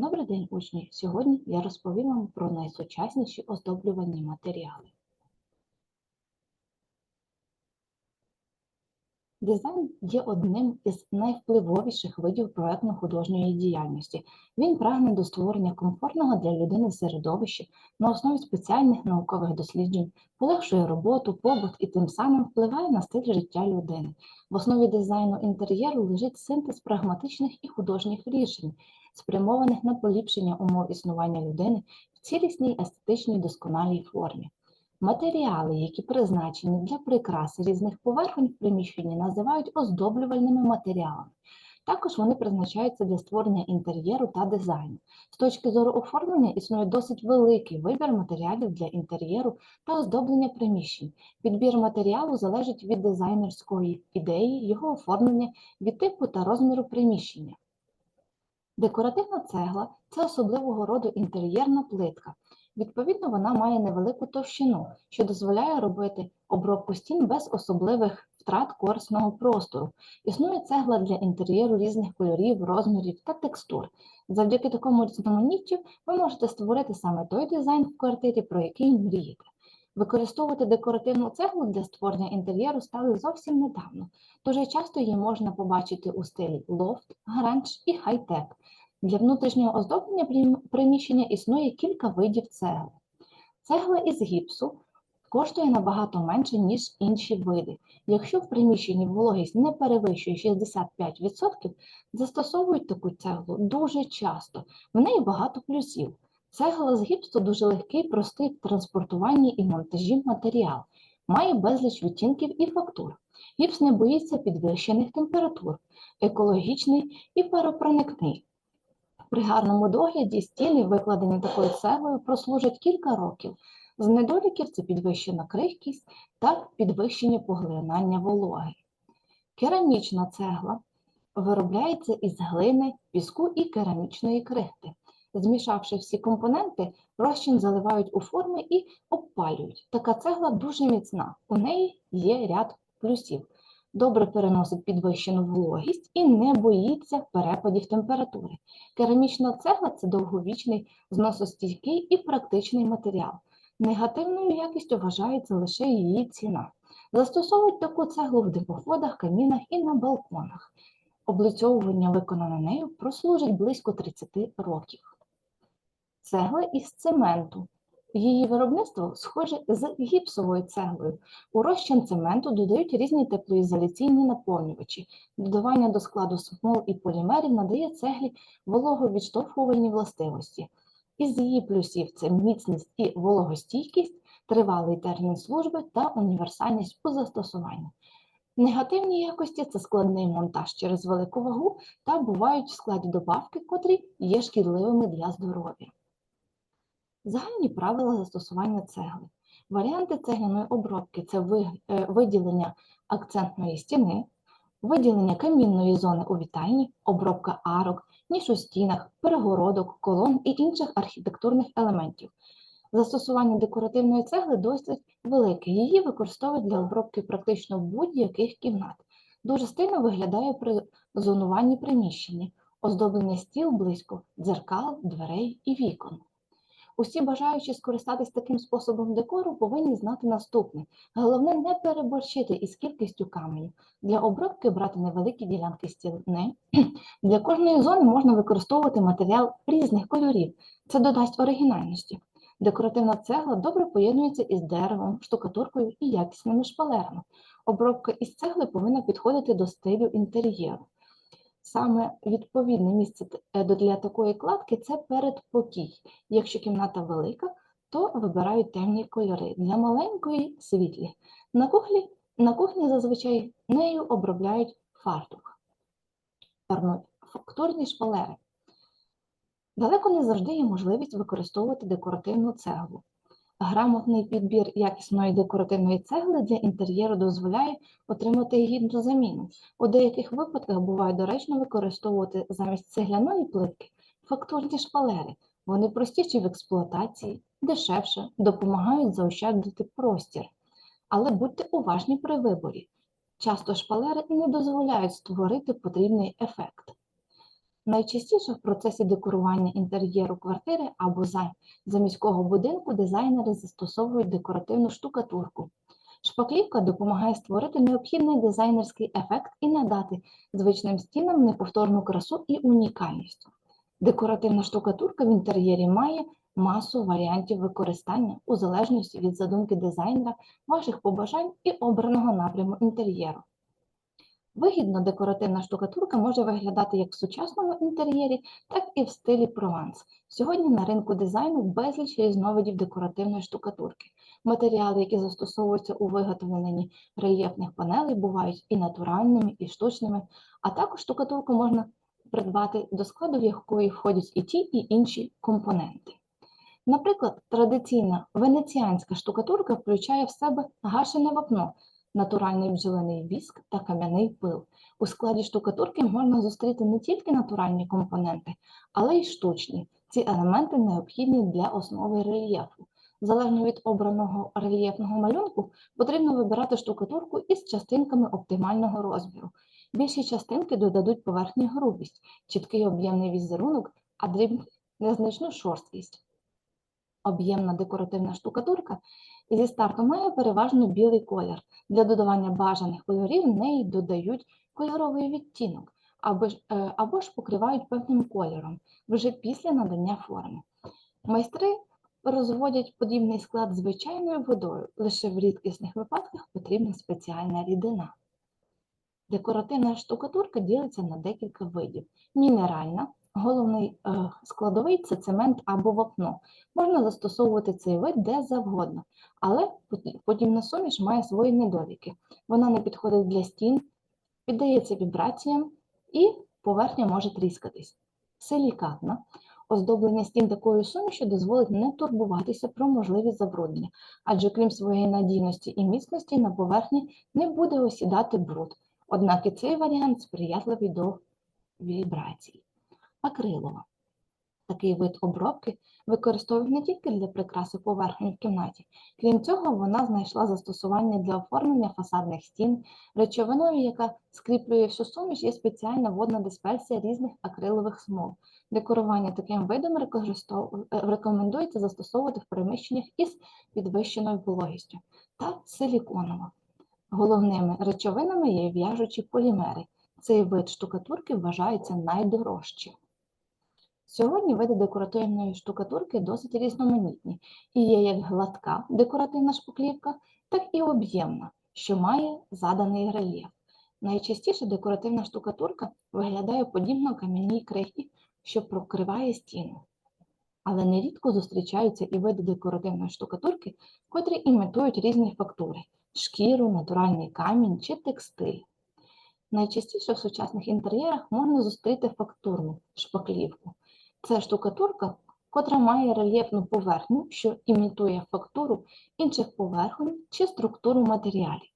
Добрий день, учні! Сьогодні я розповім вам про найсучасніші оздоблювальні матеріали. Дизайн є одним із найвпливовіших видів проектно-художньої діяльності. Він прагне до створення комфортного для людини середовища на основі спеціальних наукових досліджень, полегшує роботу, побут і тим самим впливає на стиль життя людини. В основі дизайну інтер'єру лежить синтез прагматичних і художніх рішень, спрямованих на поліпшення умов існування людини в цілісній естетичній досконалій формі. Матеріали, які призначені для прикраси різних поверхонь в приміщенні, називають оздоблювальними матеріалами. Також вони призначаються для створення інтер'єру та дизайну. З точки зору оформлення існує досить великий вибір матеріалів для інтер'єру та оздоблення приміщень. Підбір матеріалу залежить від дизайнерської ідеї, його оформлення, від типу та розміру приміщення. Декоративна цегла це особливого роду інтер'єрна плитка. Відповідно, вона має невелику товщину, що дозволяє робити обробку стін без особливих втрат корисного простору. Існує цегла для інтер'єру різних кольорів, розмірів та текстур. Завдяки такому різноманіттю ви можете створити саме той дизайн в квартирі, про який мрієте. Використовувати декоративну цеглу для створення інтер'єру стали зовсім недавно. Дуже часто її можна побачити у стилі лофт, гранж і хай-тек. Для внутрішнього оздоблення приміщення існує кілька видів цегли. Цегла із гіпсу коштує набагато менше, ніж інші види. Якщо в приміщенні вологість не перевищує 65%, застосовують таку цеглу дуже часто. В неї багато плюсів. Цегла з гіпсу дуже легкий, простий в транспортуванні і монтажі матеріал, має безліч відтінків і фактур. Гіпс не боїться підвищених температур, екологічний і паропроникний. При гарному догляді стіни, викладені такою цеглою, прослужать кілька років. З недоліків це підвищена крихкість та підвищення поглинання вологи. Керамічна цегла виробляється із глини, піску і керамічної крихти. Змішавши всі компоненти, розчин заливають у форми і обпалюють. Така цегла дуже міцна, у неї є ряд плюсів добре переносить підвищену вологість і не боїться перепадів температури. Керамічна цегла це довговічний, зносостійкий і практичний матеріал. Негативною якістю вважається лише її ціна. Застосовують таку цеглу в димоходах, камінах і на балконах. Облицьовування, виконане нею, прослужить близько 30 років. Цегла із цементу Її виробництво схоже з гіпсовою цеглою. У розчин цементу додають різні теплоізоляційні наповнювачі. Додавання до складу смол і полімерів надає цеглі вологовідштовхувальні властивості. Із її плюсів це міцність і вологостійкість, тривалий термін служби та універсальність у застосуванні. Негативні якості це складний монтаж через велику вагу та бувають в складі добавки, котрі є шкідливими для здоров'я. Загальні правила застосування цегли. Варіанти цегляної обробки це е, виділення акцентної стіни, виділення камінної зони у вітальні, обробка арок, ніж у стінах, перегородок, колон і інших архітектурних елементів. Застосування декоративної цегли досить велике. Її використовують для обробки практично будь-яких кімнат. Дуже стильно виглядає при зонуванні приміщення, оздоблення стіл близько дзеркал, дверей і вікон. Усі бажаючи скористатись таким способом декору, повинні знати наступне. Головне не переборщити із кількістю каменів. Для обробки брати невеликі ділянки стіни. Для кожної зони можна використовувати матеріал різних кольорів. Це додасть оригінальності. Декоративна цегла добре поєднується із деревом, штукатуркою і якісними шпалерами. Обробка із цегли повинна підходити до стилю інтер'єру. Саме відповідне місце е, для такої кладки це передпокій. Якщо кімната велика, то вибирають темні кольори. Для маленької світлі. На кухні, на кухні зазвичай нею обробляють фартух, фактурні шпалери. Далеко не завжди є можливість використовувати декоративну цеглу. Грамотний підбір якісної декоративної цегли для інтер'єру дозволяє отримати гідну заміну. У деяких випадках буває доречно використовувати замість цегляної плитки фактурні шпалери. Вони простіші в експлуатації, дешевше, допомагають заощадити простір. Але будьте уважні при виборі. Часто шпалери не дозволяють створити потрібний ефект. Найчастіше в процесі декорування інтер'єру квартири або за, за міського будинку дизайнери застосовують декоративну штукатурку. Шпаклівка допомагає створити необхідний дизайнерський ефект і надати звичним стінам неповторну красу і унікальність. Декоративна штукатурка в інтер'єрі має масу варіантів використання у залежності від задумки дизайнера, ваших побажань і обраного напряму інтер'єру. Вигідно декоративна штукатурка може виглядати як в сучасному інтер'єрі, так і в стилі прованс. Сьогодні на ринку дизайну безліч різновидів декоративної штукатурки. Матеріали, які застосовуються у виготовленні рельєфних панелей, бувають і натуральними, і штучними, а також штукатурку можна придбати, до складу в якої входять і ті, і інші компоненти. Наприклад, традиційна венеціанська штукатурка включає в себе гашене вапно, натуральний бджолиний віск та кам'яний пил. У складі штукатурки можна зустріти не тільки натуральні компоненти, але й штучні. Ці елементи необхідні для основи рельєфу. Залежно від обраного рельєфного малюнку, потрібно вибирати штукатурку із частинками оптимального розміру. Більші частинки додадуть поверхні грубість, чіткий об'ємний візерунок, а дрібні незначну шорсткість. Об'ємна декоративна штукатурка зі старту має переважно білий колір. Для додавання бажаних кольорів в неї додають кольоровий відтінок або ж, е, або ж покривають певним кольором вже після надання форми. Майстри розводять подібний склад звичайною водою, лише в рідкісних випадках потрібна спеціальна рідина. Декоративна штукатурка ділиться на декілька видів. Мінеральна, головний е, складовий це цемент або вапно. Можна застосовувати цей вид де завгодно, але подібна суміш має свої недоліки. Вона не підходить для стін, піддається вібраціям і поверхня може тріскатись. Силікатна. Оздоблення стін такою сумішю дозволить не турбуватися про можливість забруднення, адже крім своєї надійності і міцності на поверхні не буде осідати бруд. Однак і цей варіант сприятливий до вібрацій. Акрилова. Такий вид обробки використовують не тільки для прикраси поверхні в кімнаті. Крім цього, вона знайшла застосування для оформлення фасадних стін. Речовиною, яка скріплює всю суміш, є спеціальна водна дисперсія різних акрилових смол. Декорування таким видом рекомендується застосовувати в приміщеннях із підвищеною вологістю та силіконова. Головними речовинами є в'яжучі полімери. Цей вид штукатурки вважається найдорожчим. Сьогодні види декоративної штукатурки досить різноманітні і є як гладка декоративна шпаклівка, так і об'ємна, що має заданий рельєф. Найчастіше декоративна штукатурка виглядає подібно кам'яній крихті, що прокриває стіну. Але нерідко зустрічаються і види декоративної штукатурки, котрі імітують різні фактури шкіру, натуральний камінь чи текстиль. Найчастіше в сучасних інтер'єрах можна зустріти фактурну шпаклівку. Це штукатурка, котра має рельєфну поверхню, що імітує фактуру інших поверхонь чи структуру матеріалів.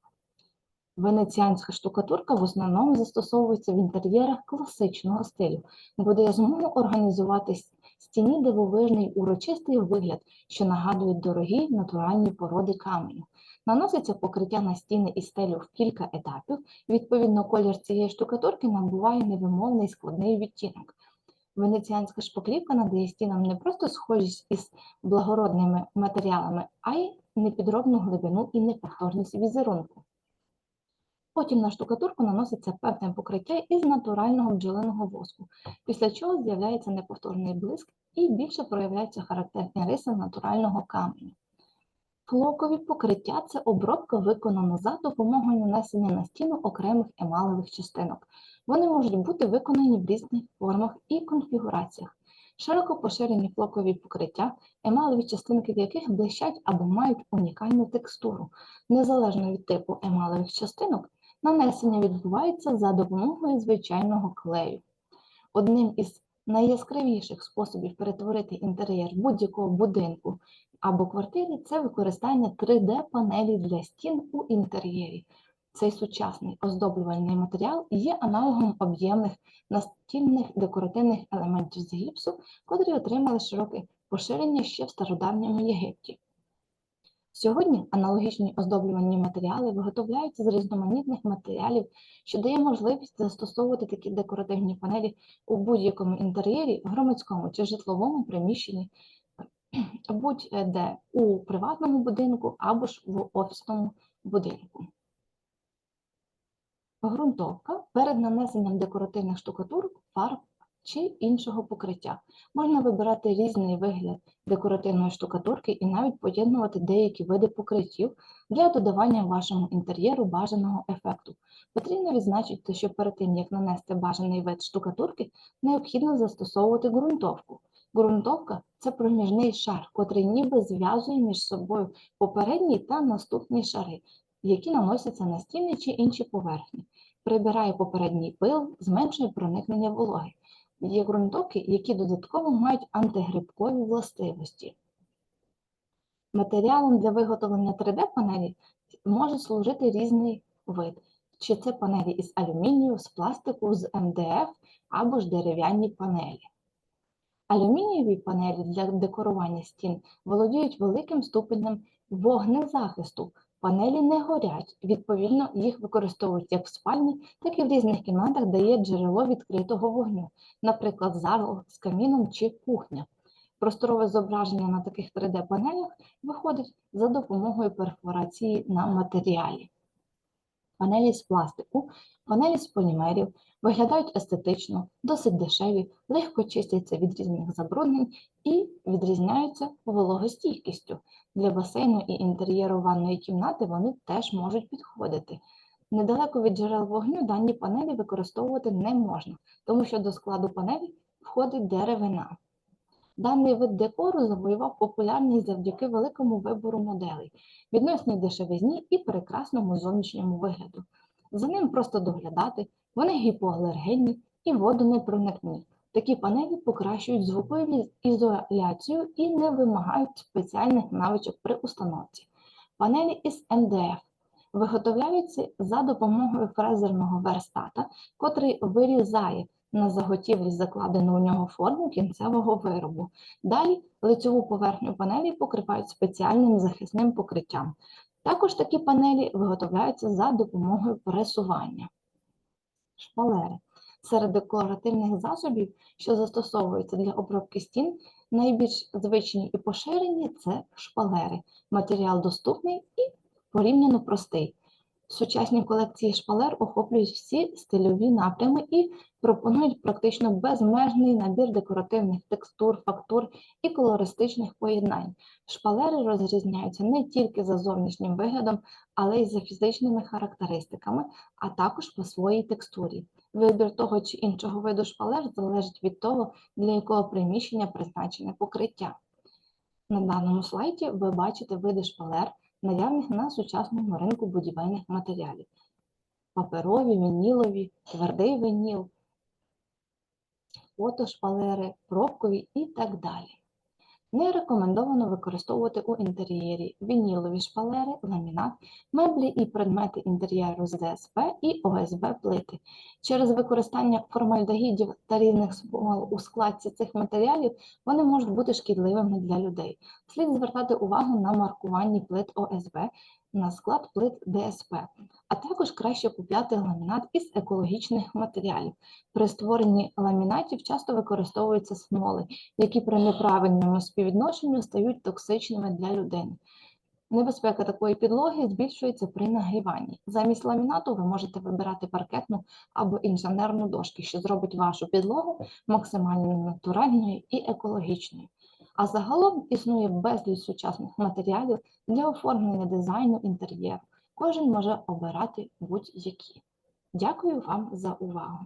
Венеціанська штукатурка в основному застосовується в інтер'єрах класичного стилю, бо змогу організувати стіні дивовижний урочистий вигляд, що нагадують дорогі натуральні породи каменю. Наноситься покриття на стіни і стелю в кілька етапів. Відповідно, колір цієї штукатурки набуває невимовний складний відтінок. Венеціанська шпаклівка надає стінам не просто схожість із благородними матеріалами, а й непідробну глибину і неповторність візерунку. Потім на штукатурку наноситься певне покриття із натурального бджолиного воску, після чого з'являється неповторний блиск і більше проявляються характерні риси натурального каменю. Флокові покриття це обробка, виконана за допомогою нанесення на стіну окремих емалевих частинок. Вони можуть бути виконані в різних формах і конфігураціях. Широко поширені флокові покриття, емалеві частинки в яких блищать або мають унікальну текстуру. Незалежно від типу емалевих частинок, нанесення відбувається за допомогою звичайного клею. Одним із найяскравіших способів перетворити інтер'єр будь-якого будинку або квартири це використання 3D-панелі для стін у інтер'єрі. Цей сучасний оздоблювальний матеріал є аналогом об'ємних настільних декоративних елементів з гіпсу, котрі отримали широке поширення ще в стародавньому Єгипті. Сьогодні аналогічні оздоблювані матеріали виготовляються з різноманітних матеріалів, що дає можливість застосовувати такі декоративні панелі у будь-якому інтер'єрі, громадському чи житловому приміщенні, будь-де у приватному будинку або ж в офісному будинку. Грунтовка перед нанесенням декоративних штукатурок, фарб чи іншого покриття. Можна вибирати різний вигляд декоративної штукатурки і навіть поєднувати деякі види покриттів для додавання вашому інтер'єру бажаного ефекту. Потрібно відзначити, що перед тим, як нанести бажаний вид штукатурки, необхідно застосовувати ґрунтовку. Ґрунтовка це проміжний шар, котрий ніби зв'язує між собою попередній та наступні шари, які наносяться на стіни чи інші поверхні. Прибирає попередній пил, зменшує проникнення вологи. Є ґрунтовки, які додатково мають антигрибкові властивості. Матеріалом для виготовлення 3D-панелі може служити різний вид. Чи це панелі із алюмінію, з пластику, з МДФ або ж дерев'яні панелі. Алюмінієві панелі для декорування стін володіють великим ступенем вогнезахисту. Панелі не горять, відповідно, їх використовують як в спальні, так і в різних кімнатах, де є джерело відкритого вогню, наприклад, зал з каміном чи кухня. Просторове зображення на таких 3D-панелях виходить за допомогою перфорації на матеріалі. Панелі з пластику, панелі з полімерів виглядають естетично, досить дешеві, легко чистяться від різних забруднень і відрізняються вологостійкістю. Для басейну і інтер'єру ванної кімнати вони теж можуть підходити. Недалеко від джерел вогню дані панелі використовувати не можна, тому що до складу панелі входить деревина. Даний вид декору завоював популярність завдяки великому вибору моделей, відносній дешевизні і прекрасному зовнішньому вигляду. За ним просто доглядати, вони гіпоалергенні і водонепроникні. Такі панелі покращують звукову ізоляцію і не вимагають спеціальних навичок при установці. Панелі із МДФ виготовляються за допомогою фрезерного верстата, котрий вирізає на заготівлі закладену у нього форму кінцевого виробу. Далі лицьову поверхню панелі покривають спеціальним захисним покриттям. Також такі панелі виготовляються за допомогою пресування. Шпалери. Серед декоративних засобів, що застосовуються для обробки стін, найбільш звичні і поширені це шпалери. Матеріал доступний і порівняно простий. Сучасні колекції шпалер охоплюють всі стильові напрями і пропонують практично безмежний набір декоративних текстур, фактур і колористичних поєднань. Шпалери розрізняються не тільки за зовнішнім виглядом, але й за фізичними характеристиками, а також по своїй текстурі. Вибір того чи іншого виду шпалер залежить від того, для якого приміщення призначене покриття. На даному слайді ви бачите види шпалер, наявних на сучасному ринку будівельних матеріалів. Паперові, вінілові, твердий вініл, фотошпалери, пробкові і так далі. Не рекомендовано використовувати у інтер'єрі вінілові шпалери, ламінат, меблі і предмети інтер'єру з ДСП і ОСБ плити. Через використання формальдегідів та різних смол у складці цих матеріалів вони можуть бути шкідливими для людей. Слід звертати увагу на маркування плит ОСБ на склад плит ДСП, а також краще купляти ламінат із екологічних матеріалів. При створенні ламінатів часто використовуються смоли, які при неправильному співвідношенню стають токсичними для людини. Небезпека такої підлоги збільшується при нагріванні. Замість ламінату ви можете вибирати паркетну або інженерну дошки, що зробить вашу підлогу максимально натуральною і екологічною. А загалом існує безліч сучасних матеріалів для оформлення дизайну інтер'єру. Кожен може обирати будь-які. Дякую вам за увагу!